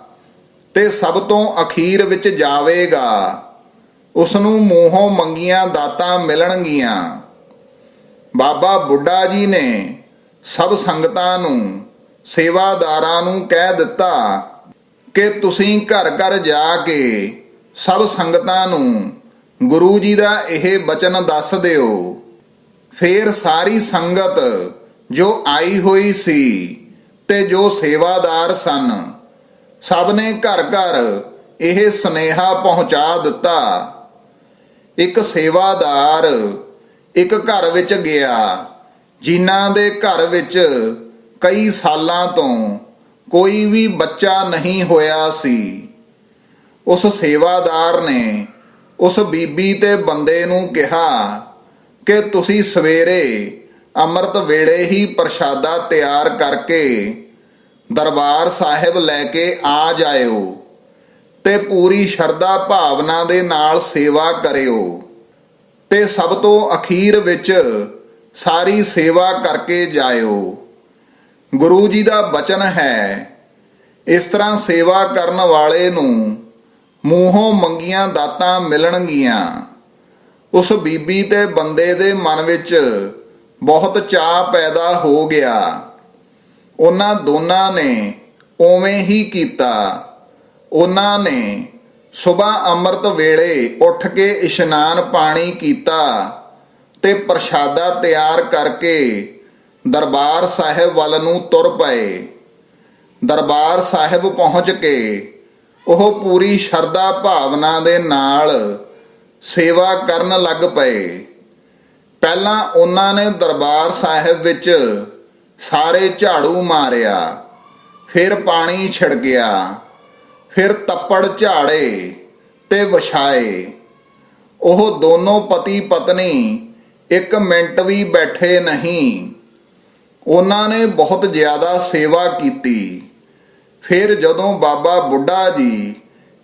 ਤੇ ਸਭ ਤੋਂ ਅਖੀਰ ਵਿੱਚ ਜਾਵੇਗਾ। ਉਸ ਨੂੰ ਮੂੰਹੋਂ ਮੰਗੀਆਂ ਦਾਤਾਂ ਮਿਲਣਗੀਆਂ। ਬਾਬਾ ਬੁੱਢਾ ਜੀ ਨੇ ਸਭ ਸੰਗਤਾਂ ਨੂੰ, ਸੇਵਾਦਾਰਾਂ ਨੂੰ ਕਹਿ ਦਿੱਤਾ ਕਿ ਤੁਸੀਂ ਘਰ ਘਰ ਜਾ ਕੇ ਸਭ ਸੰਗਤਾਂ ਨੂੰ ਗੁਰੂ ਜੀ ਦਾ ਇਹ ਬਚਨ ਦੱਸ ਦਿਓ। ਫੇਰ ਸਾਰੀ ਸੰਗਤ ਜੋ ਆਈ ਹੋਈ ਸੀ ਤੇ ਜੋ ਸੇਵਾਦਾਰ ਸਨ, ਸਭ ਨੇ ਘਰ ਘਰ ਇਹ ਸੁਨੇਹਾ ਪਹੁੰਚਾ ਦਿੱਤਾ। ਇੱਕ ਸੇਵਾਦਾਰ ਇੱਕ ਘਰ ਵਿੱਚ ਗਿਆ, ਜਿਨ੍ਹਾਂ ਦੇ ਘਰ ਵਿੱਚ ਕਈ ਸਾਲਾਂ ਤੋਂ ਕੋਈ ਵੀ ਬੱਚਾ ਨਹੀਂ ਹੋਇਆ ਸੀ। ਉਸ ਸੇਵਾਦਾਰ ਨੇ ਉਸ ਬੀਬੀ ਤੇ ਬੰਦੇ ਨੂੰ ਕਿਹਾ ਕਿ ਤੁਸੀਂ ਸਵੇਰੇ ਅੰਮ੍ਰਿਤ ਵੇਲੇ ਹੀ ਪ੍ਰਸ਼ਾਦਾ ਤਿਆਰ ਕਰਕੇ ਦਰਬਾਰ ਸਾਹਿਬ ਲੈ ਕੇ ਆ ਜਾਇਓ ਤੇ ਪੂਰੀ ਸ਼ਰਧਾ ਭਾਵਨਾ ਦੇ ਨਾਲ ਸੇਵਾ ਕਰਿਓ। ਤੇ ਸਭ ਤੋਂ ਅਖੀਰ ਵਿੱਚ ਸਾਰੀ ਸੇਵਾ ਕਰਕੇ ਜਾਇਓ। ਗੁਰੂ ਜੀ ਦਾ ਬਚਨ ਹੈ, ਇਸ ਤਰ੍ਹਾਂ ਸੇਵਾ ਕਰਨ ਵਾਲੇ ਨੂੰ ਮੂੰਹੋਂ ਮੰਗੀਆਂ ਦਾਤਾਂ ਮਿਲਣਗੀਆਂ। ਉਸ ਬੀਬੀ ਤੇ ਬੰਦੇ ਦੇ ਮਨ ਵਿੱਚ ਬਹੁਤ ਚਾਹ ਪੈਦਾ ਹੋ ਗਿਆ। ਉਹਨਾਂ ਦੋਨਾਂ ਨੇ ਉਵੇਂ ਹੀ ਕੀਤਾ। ਉਹਨਾਂ ਨੇ ਸਵੇਰ ਅੰਮ੍ਰਿਤ ਵੇਲੇ ਉੱਠ ਕੇ ਇਸ਼ਨਾਨ ਪਾਣੀ ਕੀਤਾ ਤੇ ਪ੍ਰਸ਼ਾਦਾ ਤਿਆਰ ਕਰਕੇ ਦਰਬਾਰ ਸਾਹਿਬ ਵੱਲ ਨੂੰ ਤੁਰ ਪਏ। ਦਰਬਾਰ ਸਾਹਿਬ ਪਹੁੰਚ ਕੇ ਉਹ ਪੂਰੀ ਸ਼ਰਧਾ ਭਾਵਨਾ ਦੇ ਨਾਲ ਸੇਵਾ ਕਰਨ ਲੱਗ ਪਏ। ਪਹਿਲਾਂ ਉਹਨਾਂ ਨੇ ਦਰਬਾਰ ਸਾਹਿਬ ਵਿੱਚ ਸਾਰੇ ਝਾੜੂ ਮਾਰਿਆ, ਫਿਰ ਪਾਣੀ ਛਿੜਕਿਆ ਫਿਰ ਤੱਪੜ ਝਾੜੇ ਤੇ ਵਿਛਾਏ। ਉਹ ਦੋਨੋਂ ਪਤੀ ਪਤਨੀ ਇੱਕ ਮਿੰਟ ਵੀ ਬੈਠੇ ਨਹੀਂ। ਉਹਨਾਂ ਨੇ ਬਹੁਤ ਜ਼ਿਆਦਾ ਸੇਵਾ ਕੀਤੀ। ਫਿਰ ਜਦੋਂ ਬਾਬਾ ਬੁੱਢਾ ਜੀ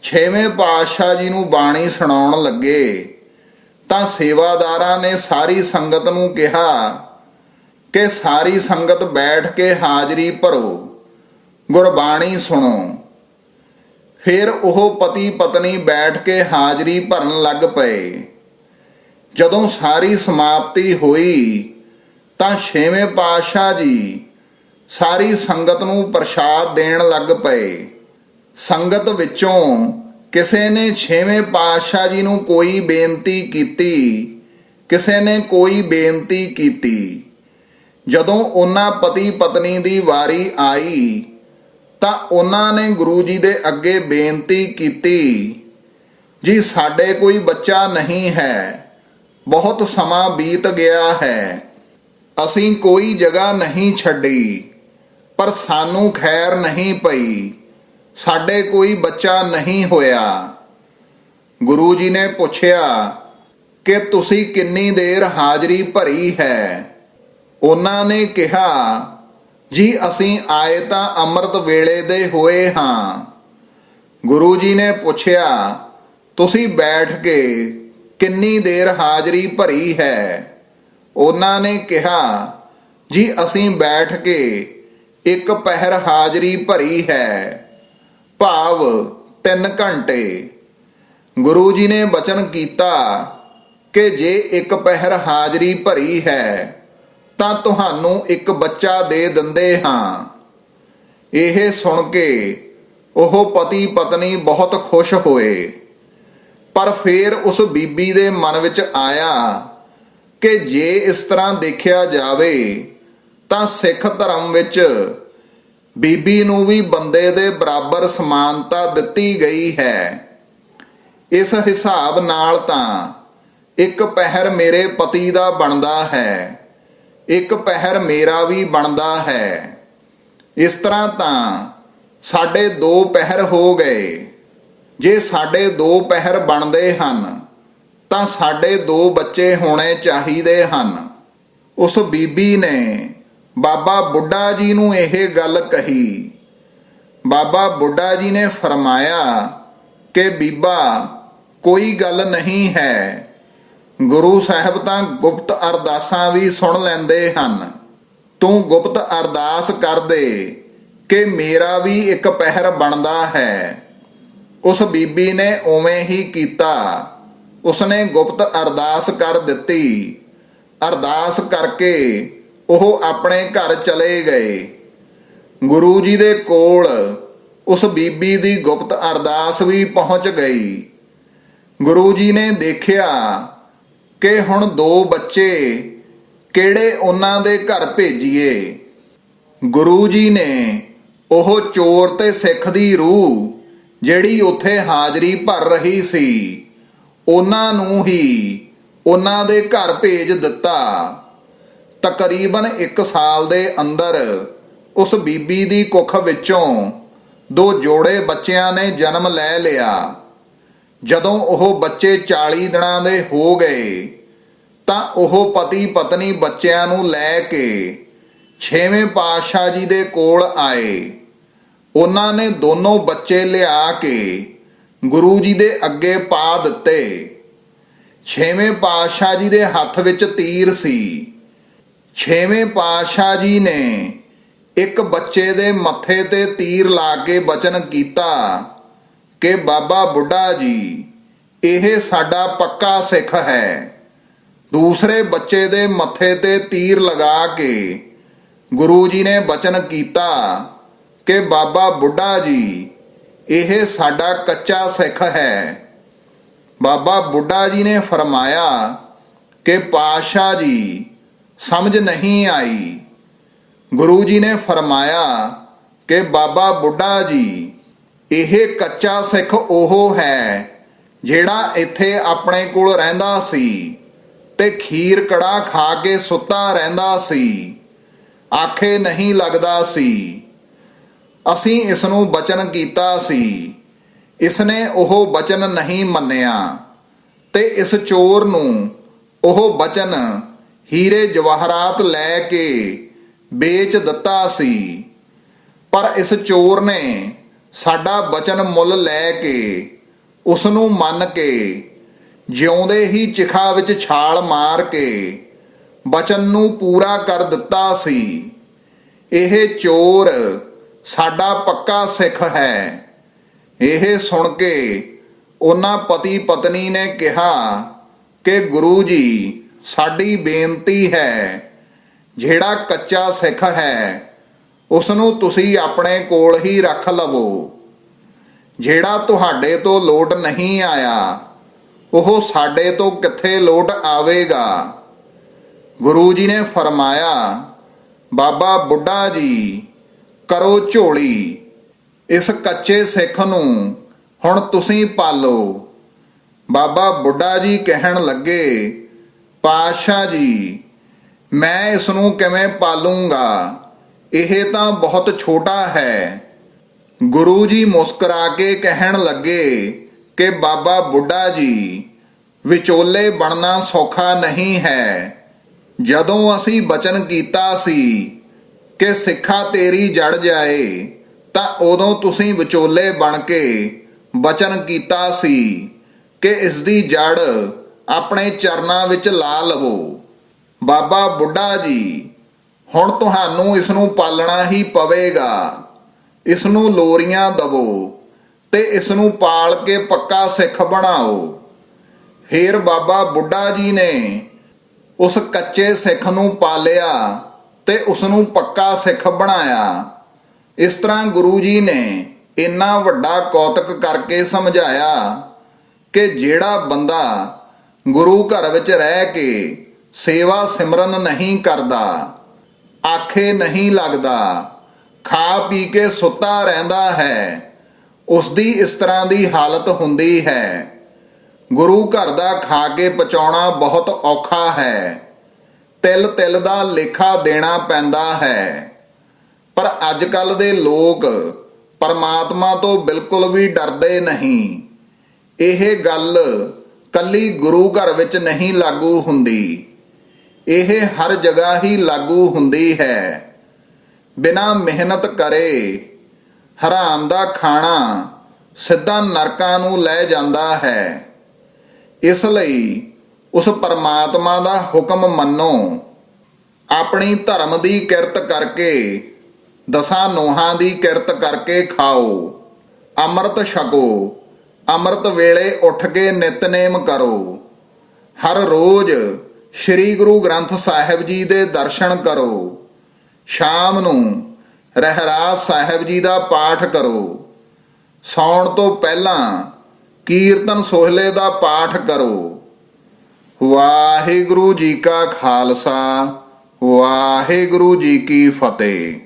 ਛੇਵੇਂ ਪਾਤਸ਼ਾਹ ਜੀ ਨੂੰ ਬਾਣੀ ਸੁਣਾਉਣ ਲੱਗੇ, ਤਾਂ ਸੇਵਾਦਾਰਾਂ ਨੇ ਸਾਰੀ ਸੰਗਤ ਨੂੰ ਕਿਹਾ ਕਿ ਸਾਰੀ ਸੰਗਤ ਬੈਠ ਕੇ ਹਾਜ਼ਰੀ ਭਰੋ, ਗੁਰਬਾਣੀ ਸੁਣੋ। ਫਿਰ ਉਹ ਪਤੀ ਪਤਨੀ ਬੈਠ ਕੇ ਹਾਜ਼ਰੀ ਭਰਨ ਲੱਗ ਪਏ। ਜਦੋਂ ਸਾਰੀ ਸਮਾਪਤੀ ਹੋਈ, ਤਾਂ ਛੇਵੇਂ ਪਾਤਸ਼ਾਹ ਜੀ ਸਾਰੀ ਸੰਗਤ ਨੂੰ ਪ੍ਰਸ਼ਾਦ ਦੇਣ ਲੱਗ ਪਏ। ਸੰਗਤ ਵਿੱਚੋਂ ਕਿਸੇ ਨੇ ਛੇਵੇਂ ਪਾਤਸ਼ਾਹ ਜੀ ਨੂੰ ਕੋਈ ਬੇਨਤੀ ਕੀਤੀ, ਕਿਸੇ ਨੇ ਕੋਈ ਬੇਨਤੀ ਕੀਤੀ। ਜਦੋਂ ਉਹਨਾਂ ਪਤੀ ਪਤਨੀ ਦੀ ਵਾਰੀ ਆਈ, ਤਾਂ ਉਹਨਾਂ ਨੇ ਗੁਰੂ ਜੀ ਦੇ ਅੱਗੇ ਬੇਨਤੀ ਕੀਤੀ, ਜੀ, ਸਾਡੇ ਕੋਈ ਬੱਚਾ ਨਹੀਂ ਹੈ, ਬਹੁਤ ਸਮਾਂ ਬੀਤ ਗਿਆ ਹੈ, ਅਸੀਂ ਕੋਈ ਜਗ੍ਹਾ ਨਹੀਂ ਛੱਡੀ। ਪਰ ਸਾਨੂੰ ਖੈਰ ਨਹੀਂ ਪਈ। ਸਾਡੇ ਕੋਈ ਬੱਚਾ ਨਹੀਂ ਹੋਇਆ। ਗੁਰੂ ਜੀ ਨੇ ਪੁੱਛਿਆ, ਕਿ ਤੁਸੀਂ ਕਿੰਨੀ ਦੇਰ ਹਾਜ਼ਰੀ ਭਰੀ ਹੈ? ਉਹਨਾਂ ਨੇ ਕਿਹਾ, ਜੀ, ਅਸੀਂ ਆਏ ਤਾਂ ਅੰਮ੍ਰਿਤ ਵੇਲੇ ਦੇ ਹੋਏ ਹਾਂ। ਗੁਰੂ ਜੀ ਨੇ ਪੁੱਛਿਆ, ਤੁਸੀਂ ਬੈਠ ਕੇ ਕਿੰਨੀ ਦੇਰ ਹਾਜ਼ਰੀ ਭਰੀ ਹੈ? ਉਹਨਾਂ ਨੇ ਕਿਹਾ, ਜੀ, ਅਸੀਂ ਬੈਠ ਕੇ ਇੱਕ ਪਹਿਰ ਹਾਜ਼ਰੀ ਭਰੀ ਹੈ। ਭਾਵ 3 ਘੰਟੇ। ਗੁਰੂ ਜੀ ਨੇ ਬਚਨ ਕੀਤਾ ਕਿ ਜੇ ਇੱਕ ਪਹਿਰ ਹਾਜ਼ਰੀ ਭਰੀ ਹੈ, ਤਾਂ ਤੁਹਾਨੂੰ ਇੱਕ ਬੱਚਾ ਦੇ ਦਿੰਦੇ ਹਾਂ। ਇਹ ਸੁਣ ਕੇ ਉਹ ਪਤੀ ਪਤਨੀ ਬਹੁਤ ਖੁਸ਼ ਹੋਏ। ਪਰ ਫਿਰ ਉਸ ਬੀਬੀ ਦੇ ਮਨ ਵਿੱਚ ਆਇਆ ਕਿ ਜੇ ਇਸ ਤਰ੍ਹਾਂ ਦੇਖਿਆ ਜਾਵੇ ਤਾਂ ਸਿੱਖ ਧਰਮ ਵਿੱਚ ਬੀਬੀ ਨੂੰ ਵੀ ਬੰਦੇ ਦੇ ਬਰਾਬਰ ਸਮਾਨਤਾ ਦਿੱਤੀ ਗਈ ਹੈ। ਇਸ ਹਿਸਾਬ ਨਾਲ ਤਾਂ ਇੱਕ ਪਹਿਰ ਮੇਰੇ ਪਤੀ ਦਾ ਬਣਦਾ ਹੈ, ਇੱਕ ਪਹਿਰ ਮੇਰਾ ਵੀ ਬਣਦਾ ਹੈ। ਇਸ ਤਰ੍ਹਾਂ ਤਾਂ ਸਾਡੇ ਦੋ ਪਹਿਰ ਹੋ ਗਏ। ਜੇ ਸਾਡੇ ਦੋ ਪਹਿਰ ਬਣਦੇ ਹਨ, ਤਾਂ ਸਾਡੇ ਦੋ ਬੱਚੇ ਹੋਣੇ ਚਾਹੀਦੇ ਹਨ। ਉਸ ਬੀਬੀ ਨੇ ਬਾਬਾ ਬੁੱਢਾ ਜੀ ਨੂੰ ਇਹ ਗੱਲ ਕਹੀ। ਬਾਬਾ ਬੁੱਢਾ ਜੀ ਨੇ ਫਰਮਾਇਆ ਕਿ, ਬੀਬਾ, ਕੋਈ ਗੱਲ ਨਹੀਂ ਹੈ। ਗੁਰੂ ਸਾਹਿਬ ਤਾਂ ਗੁਪਤ ਅਰਦਾਸਾਂ ਵੀ ਸੁਣ ਲੈਂਦੇ ਹਨ। ਤੂੰ ਗੁਪਤ ਅਰਦਾਸ ਕਰ ਦੇ ਕਿ ਮੇਰਾ ਵੀ ਇੱਕ ਪਹਿਰ ਬਣਦਾ ਹੈ। ਉਸ ਬੀਬੀ ਨੇ ਉਵੇਂ ਹੀ ਕੀਤਾ। ਉਸਨੇ ਗੁਪਤ ਅਰਦਾਸ ਕਰ ਦਿੱਤੀ। ਅਰਦਾਸ ਕਰਕੇ ਉਹ ਆਪਣੇ ਘਰ ਚਲੇ ਗਏ। ਗੁਰੂ ਜੀ ਦੇ ਕੋਲ ਉਸ ਬੀਬੀ ਦੀ ਗੁਪਤ ਅਰਦਾਸ ਵੀ ਪਹੁੰਚ ਗਈ। ਗੁਰੂ ਜੀ ਨੇ ਦੇਖਿਆ ਕਿ ਹੁਣ ਦੋ ਬੱਚੇ ਕਿਹੜੇ ਉਹਨਾਂ ਦੇ ਘਰ ਭੇਜੀਏ। ਗੁਰੂ ਜੀ ਨੇ ਉਹ ਚੋਰ ਤੇ ਸਿੱਖ ਦੀ ਰੂਹ ਜਿਹੜੀ ਉੱਥੇ ਹਾਜ਼ਰੀ ਭਰ ਰਹੀ ਸੀ, ਉਹਨਾਂ ਨੂੰ ਹੀ ਉਹਨਾਂ ਦੇ ਘਰ ਭੇਜ ਦਿੱਤਾ। ਤਕਰੀਬਨ 1 ਸਾਲ ਦੇ ਅੰਦਰ ਉਸ ਬੀਬੀ ਦੀ ਕੁੱਖ ਵਿੱਚੋਂ ਦੋ ਜੋੜੇ ਬੱਚਿਆਂ ਨੇ ਜਨਮ ਲੈ ਲਿਆ। ਜਦੋਂ ਉਹ ਬੱਚੇ 40 ਦਿਨਾਂ ਦੇ ਹੋ ਗਏ, ਤਾਂ ਉਹ ਪਤੀ ਪਤਨੀ ਬੱਚਿਆਂ ਨੂੰ ਲੈ ਕੇ ਛੇਵੇਂ ਪਾਤਸ਼ਾਹ ਜੀ ਦੇ ਕੋਲ ਆਏ। ਉਹਨਾਂ ਨੇ ਦੋਨੋਂ ਬੱਚੇ ਲਿਆ ਕੇ ਗੁਰੂ ਜੀ ਦੇ ਅੱਗੇ ਪਾ ਦਿੱਤੇ। ਛੇਵੇਂ ਪਾਤਸ਼ਾਹ ਜੀ ਦੇ ਹੱਥ ਵਿੱਚ ਤੀਰ ਸੀ। ਛੇਵੇਂ ਪਾਤਸ਼ਾਹ ਜੀ ਨੇ ਇੱਕ ਬੱਚੇ ਦੇ ਮੱਥੇ ਤੇ ਤੀਰ ਲਾ ਕੇ ਬਚਨ ਕੀਤਾ ਕਿ ਬਾਬਾ ਬੁੱਢਾ ਜੀ, ਇਹ ਸਾਡਾ ਪੱਕਾ ਸਿੱਖ ਹੈ। ਦੂਸਰੇ ਬੱਚੇ ਦੇ ਮੱਥੇ ਤੇ ਤੀਰ ਲਗਾ ਕੇ ਗੁਰੂ ਜੀ ਨੇ ਬਚਨ ਕੀਤਾ ਕਿ ਬਾਬਾ ਬੁੱਢਾ ਜੀ, ਇਹ ਸਾਡਾ ਕੱਚਾ ਸਿੱਖ ਹੈ। ਬਾਬਾ ਬੁੱਢਾ ਜੀ ਨੇ ਫਰਮਾਇਆ ਕਿ ਪਾਸ਼ਾ ਜੀ ਸਮਝ ਨਹੀਂ ਆਈ। ਗੁਰੂ ਜੀ ਨੇ ਫਰਮਾਇਆ ਕਿ ਬਾਬਾ ਬੁੱਢਾ ਜੀ, ਇਹ ਕੱਚਾ ਸਿੱਖ ਉਹ ਹੈ ਜਿਹੜਾ ਇੱਥੇ ਆਪਣੇ ਕੋਲ ਰਹਿੰਦਾ ਸੀ ਤੇ ਖੀਰ ਕੜਾ ਖਾ ਕੇ ਸੁੱਤਾ ਰਹਿੰਦਾ ਸੀ। ਆਖੇ ਨਹੀਂ ਲੱਗਦਾ ਸੀ। ਅਸੀਂ ਇਸ ਨੂੰ ਬਚਨ ਕੀਤਾ ਸੀ। ਇਸ ਨੇ ਉਹ ਬਚਨ ਨਹੀਂ ਮੰਨਿਆ ਤੇ ਇਸ ਚੋਰ ਨੂੰ ਉਹ ਬਚਨ ਹੀਰੇ ਜਵਾਹਰਾਤ ਲੈ ਕੇ ਵੇਚ ਦਿੱਤਾ ਸੀ। ਪਰ ਇਸ ਚੋਰ ਨੇ ਸਾਡਾ ਬਚਨ ਮੁੱਲ ਲੈ ਕੇ ਉਸ ਨੂੰ ਮੰਨ ਕੇ ਜਿਉਂਦੇ ਹੀ ਚਿਖਾ ਵਿੱਚ ਛਾਲ ਮਾਰ ਕੇ ਬਚਨ ਨੂੰ ਪੂਰਾ ਕਰ ਦਿੱਤਾ ਸੀ। ਇਹ ਚੋਰ ਸਾਡਾ ਪੱਕਾ ਸਿੱਖ ਹੈ। ਇਹ ਸੁਣ ਕੇ ਉਹਨਾਂ ਪਤੀ ਪਤਨੀ ਨੇ ਕਿਹਾ ਕਿ ਗੁਰੂ ਜੀ ਸਾਡੀ ਬੇਨਤੀ ਹੈ, ਜਿਹੜਾ ਕੱਚਾ ਸਿੱਖ ਹੈ ਉਸ ਨੂੰ ਤੁਸੀਂ ਆਪਣੇ ਕੋਲ ਹੀ ਰੱਖ ਲਵੋ। ਜਿਹੜਾ ਤੁਹਾਡੇ ਤੋਂ ਲੋਟ ਨਹੀਂ ਆਇਆ, ਉਹ ਸਾਡੇ ਤੋਂ ਕਿੱਥੇ ਲੋਟ ਆਵੇਗਾ? ਗੁਰੂ ਜੀ ਨੇ ਫਰਮਾਇਆ, ਬਾਬਾ ਬੁੱਢਾ ਜੀ, ਕਰੋ ਝੋਲੀ। ਇਸ ਕੱਚੇ ਸਿੱਖ ਨੂੰ ਹੁਣ ਤੁਸੀਂ ਪਾਲੋ। ਬਾਬਾ ਬੁੱਢਾ ਜੀ ਕਹਿਣ ਲੱਗੇ ਪਾਸ਼ਾ ਜੀ, ਮੈਂ ਇਸ ਨੂੰ ਕਿਵੇਂ ਪਾਲੂੰਗਾ? ਇਹ ਤਾਂ ਬਹੁਤ ਛੋਟਾ ਹੈ। ਗੁਰੂ ਜੀ ਮੁਸਕਰਾ ਕੇ ਕਹਿਣ ਲੱਗੇ ਕਿ ਬਾਬਾ ਬੁੱਢਾ ਜੀ, ਵਿਚੋਲੇ ਬਣਨਾ ਸੌਖਾ ਨਹੀਂ ਹੈ। ਜਦੋਂ ਅਸੀਂ ਬਚਨ ਕੀਤਾ ਸੀ ਕਿ ਸਿੱਖਾ ਤੇਰੀ ਜੜ ਜਾਏ, ਤਾਂ ਉਦੋਂ ਤੁਸੀਂ ਵਿਚੋਲੇ ਬਣ ਕੇ ਬਚਨ ਕੀਤਾ ਸੀ ਕਿ ਇਸ ਦੀ ਜੜ ਆਪਣੇ ਚਰਨਾਂ ਵਿੱਚ ਲਾ ਲਵੋ। ਬਾਬਾ ਬੁੱਢਾ ਜੀ, ਹੁਣ ਤੁਹਾਨੂੰ ਇਸ ਨੂੰ ਪਾਲਣਾ ਹੀ ਪਵੇਗਾ। ਇਸ ਨੂੰ ਲੋਰੀਆਂ ਦਵੋ ਤੇ ਇਸ ਨੂੰ ਪਾਲ ਕੇ ਪੱਕਾ ਸਿੱਖ ਬਣਾਓ। ਫੇਰ ਬਾਬਾ ਬੁੱਢਾ ਜੀ ਨੇ ਉਸ ਕੱਚੇ ਸਿੱਖ ਨੂੰ ਪਾਲਿਆ ਤੇ ਉਸ ਨੂੰ ਪੱਕਾ ਸਿੱਖ ਬਣਾਇਆ। ਇਸ ਤਰ੍ਹਾਂ ਗੁਰੂ ਜੀ ਨੇ ਇੰਨਾ ਵੱਡਾ ਕੌਤਕ ਕਰਕੇ ਸਮਝਾਇਆ ਕਿ ਜਿਹੜਾ ਬੰਦਾ ਗੁਰੂ ਘਰ ਵਿੱਚ ਰਹਿ ਕੇ ਸੇਵਾ ਸਿਮਰਨ ਨਹੀਂ ਕਰਦਾ, ਆਖੇ ਨਹੀਂ ਲੱਗਦਾ, ਖਾ ਪੀ ਕੇ ਸੁੱਤਾ ਰਹਿੰਦਾ ਹੈ ਉਸ ਦੀ ਇਸ ਤਰ੍ਹਾਂ ਦੀ ਹਾਲਤ ਹੁੰਦੀ ਹੈ। ਗੁਰੂ ਘਰ ਦਾ ਖਾ ਕੇ ਪਚਾਉਣਾ ਬਹੁਤ ਔਖਾ ਹੈ, ਤਿਲ ਤਿਲ ਦਾ ਲੇਖਾ ਦੇਣਾ ਪੈਂਦਾ ਹੈ। ਪਰ ਅੱਜ ਕੱਲ ਦੇ ਲੋਕ ਪਰਮਾਤਮਾ ਤੋਂ ਬਿਲਕੁਲ ਵੀ ਡਰਦੇ ਨਹੀਂ। ਇਹ ਗੱਲ ਕੱਲੀ ਗੁਰੂ ਘਰ ਵਿੱਚ ਨਹੀਂ ਲਾਗੂ ਹੁੰਦੀ। ਇਹ ਹਰ ਜਗ੍ਹਾ ਹੀ ਲਾਗੂ ਹੁੰਦੀ ਹੈ। ਬਿਨਾ ਮਿਹਨਤ ਕਰੇ, ਹਰਾਮ ਦਾ ਖਾਣਾ ਸਿੱਧਾ ਨਰਕਾਂ ਨੂੰ ਲੈ ਜਾਂਦਾ ਹੈ। ਇਸ ਲਈ ਉਸ ਪਰਮਾਤਮਾ ਦਾ ਹੁਕਮ ਮੰਨੋ। ਆਪਣੀ ਧਰਮ ਦੀ ਕਿਰਤ ਕਰਕੇ, ਦਸਾਂ ਨੋਹਾਂ ਦੀ ਕਿਰਤ ਕਰਕੇ ਖਾਓ। ਅੰਮ੍ਰਿਤ ਛਕੋ। ਅੰਮ੍ਰਿਤ ਵੇਲੇ ਉੱਠ ਕੇ ਨਿਤਨੇਮ ਕਰੋ। ਹਰ ਰੋਜ਼ ਸ੍ਰੀ ਗੁਰੂ ਗ੍ਰੰਥ ਸਾਹਿਬ ਜੀ ਦੇ ਦਰਸ਼ਨ ਕਰੋ। ਸ਼ਾਮ ਨੂੰ ਰਹਿਰਾਸ ਸਾਹਿਬ ਜੀ ਦਾ ਪਾਠ ਕਰੋ। ਸੌਣ ਤੋਂ ਪਹਿਲਾਂ ਕੀਰਤਨ ਸੋਹਲੇ ਦਾ ਪਾਠ ਕਰੋ। ਵਾਹਿਗੁਰੂ ਜੀ ਕਾ ਖਾਲਸਾ, ਵਾਹਿਗੁਰੂ ਜੀ ਕੀ ਫਤਿਹ।